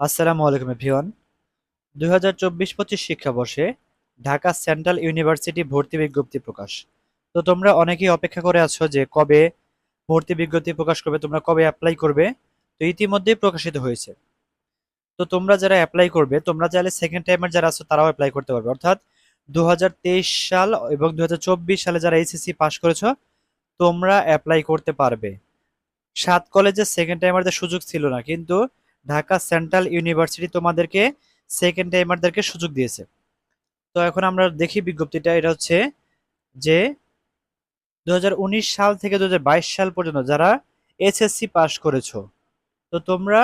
আসসালামু আলাইকুম এভরিওয়ান। দুই হাজার চব্বিশ পঁচিশ শিক্ষাবর্ষে ঢাকা সেন্ট্রাল ইউনিভার্সিটি ভর্তি বিজ্ঞপ্তি প্রকাশ। তো তোমরা অনেকেই অপেক্ষা করে আছো যে কবে ভর্তি বিজ্ঞপ্তি প্রকাশ করবে, তোমরা কবে অ্যাপ্লাই করবে, তো ইতিমধ্যেই প্রকাশিত হয়েছে। তো তোমরা যারা অ্যাপ্লাই করবে, তোমরা চাইলে সেকেন্ড টাইমার যারা আছো, তারাও অ্যাপ্লাই করতে পারবে। অর্থাৎ দু হাজার তেইশ সাল এবং দুই হাজার চব্বিশ সালে যারা এইচএসসি পাশ করেছ, তোমরা অ্যাপ্লাই করতে পারবে। সাত কলেজে সেকেন্ড টাইমারদের সুযোগ ছিল না, কিন্তু ঢাকা সেন্ট্রাল ইউনিভার্সিটি তোমাদেরকে সেকেন্ড টাইমারদেরকে সুযোগ দিয়েছে। তো এখন আমরা দেখি বিজ্ঞপ্তিটা, এটা হচ্ছে যে দু হাজার উনিশ সাল থেকে দু হাজার বাইশ সাল পর্যন্ত যারা এসএসসি পাস করেছ, তো তোমরা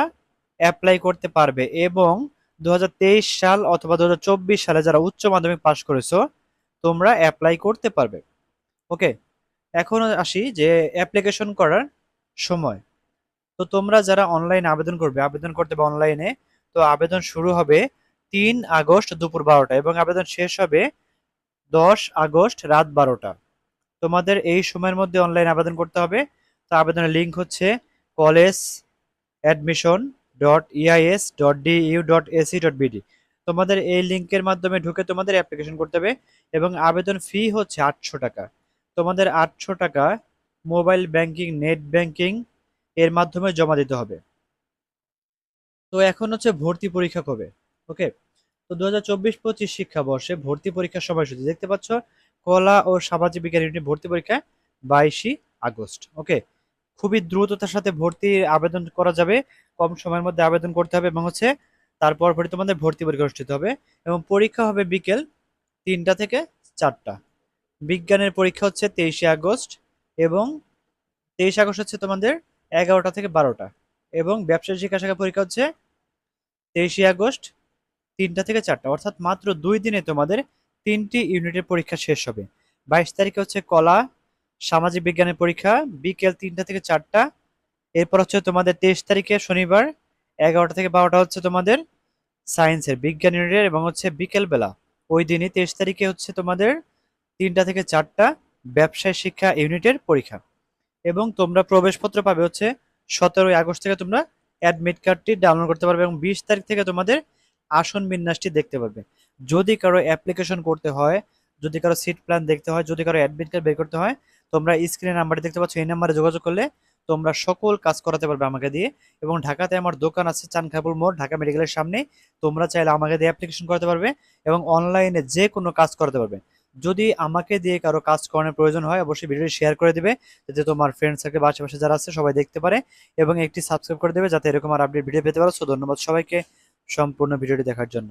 অ্যাপ্লাই করতে পারবে এবং দু হাজার তেইশ সাল অথবা দু হাজার চব্বিশ সালে যারা উচ্চ মাধ্যমিক পাস করেছ, তোমরা অ্যাপ্লাই করতে পারবে। ওকে এখন আসি যে অ্যাপ্লিকেশন করার সময়। তো তোমরা যারা অনলাইন আবেদন করবে, আবেদন করতে হবে অনলাইনে তো আবেদন শুরু হবে তিন আগস্ট দুপুর বারোটা এবং আবেদন শেষ হবে দশ আগস্ট রাত বারোটা। তোমাদের এই সময়ের মধ্যে অনলাইন আবেদন করতে হবে। তো আবেদনের লিঙ্ক হচ্ছে college admission dot EIS dot DU dot AC dot BD তোমাদের এই লিঙ্কের মাধ্যমে ঢুকে তোমাদের অ্যাপ্লিকেশন করতে হবে এবং আবেদন ফি হচ্ছে আটশো টাকা। তোমাদের আটশো টাকা মোবাইল ব্যাংকিং নেট ব্যাংকিং এর মাধ্যমে জমা দিতে হবে। তো এখন হচ্ছে ভর্তি পরীক্ষা কবে? ওকে তো দু হাজার চব্বিশ পঁচিশ শিক্ষাবর্ষে ভর্তি পরীক্ষার সময়সূচি দেখতে পাচ্ছ, কলা ও সামাজিক বিজ্ঞান ইউনিট ভর্তি পরীক্ষা বাইশে আগস্ট। ওকে খুবই দ্রুততার সাথে ভর্তি আবেদন করা যাবে, কম সময়ের মধ্যে আবেদন করতে হবে এবং হচ্ছে তারপর পরে তোমাদের ভর্তি পরীক্ষা অনুষ্ঠিত হবে এবং পরীক্ষা হবে বিকেল তিনটা থেকে চারটা। বিজ্ঞানের পরীক্ষা হচ্ছে তেইশে আগস্ট এবং তেইশে আগস্ট হচ্ছে তোমাদের এগারোটা থেকে বারোটা। এবং ব্যবসায়ী শিক্ষা শাখা পরীক্ষা হচ্ছে তেইশে আগস্ট তিনটা থেকে চারটা। অর্থাৎ মাত্র দুই দিনে তোমাদের তিনটি ইউনিটের পরীক্ষা শেষ হবে। বাইশ তারিখে হচ্ছে কলা, সামাজিক বিজ্ঞানের পরীক্ষা, বিকেল তিনটা থেকে চারটা। এরপর হচ্ছে তোমাদের তেইশ তারিখে শনিবার, এগারোটা থেকে বারোটা হচ্ছে তোমাদের সায়েন্সের, বিজ্ঞান ইউনিটের এবং হচ্ছে বিকেল বেলা ওই দিনই তেইশ তারিখে হচ্ছে তোমাদের তিনটা থেকে চারটা ব্যবসায় শিক্ষা ইউনিটের পরীক্ষা। এবং তোমরা প্রবেশপত্র পাবে হচ্ছে সতেরোই আগস্ট থেকে তোমরা অ্যাডমিট কার্ডটি ডাউনলোড করতে পারবে এবং বিশ তারিখ থেকে তোমাদের আসন বিন্যাসটি দেখতে পারবে। যদি কারও অ্যাপ্লিকেশন করতে হয়, যদি কারও সিট প্ল্যান দেখতে হয়, যদি কারও অ্যাডমিট কার্ড বের করতে হয়, তোমরা স্ক্রিনে নাম্বারটি দেখতে পাচ্ছ, এই নাম্বারে যোগাযোগ করলে তোমরা সকল কাজ করাতে পারবে আমাকে দিয়ে। এবং ঢাকাতে আমার দোকান আছে চানখাবুল মোড়, ঢাকা মেডিকেলের সামনে তোমরা চাইলে আমাকে দিয়ে অ্যাপ্লিকেশন করতে পারবে এবং অনলাইনে যে কোনো কাজ করতে পারবে। যদি আমাকে দিয়ে কারও কাজ করানোর প্রয়োজন হয়, অবশ্যই ভিডিওটি শেয়ার করে দেবে, যাতে তোমার ফ্রেন্ড সার্কেল আশেপাশে যারা আছে সবাই দেখতে পারে এবং একটি সাবস্ক্রাইব করে দেবে, যাতে এরকম আর আপডেট ভিডিও পেতে পারো। সো ধন্যবাদ সবাইকে সম্পূর্ণ ভিডিওটি দেখার জন্য।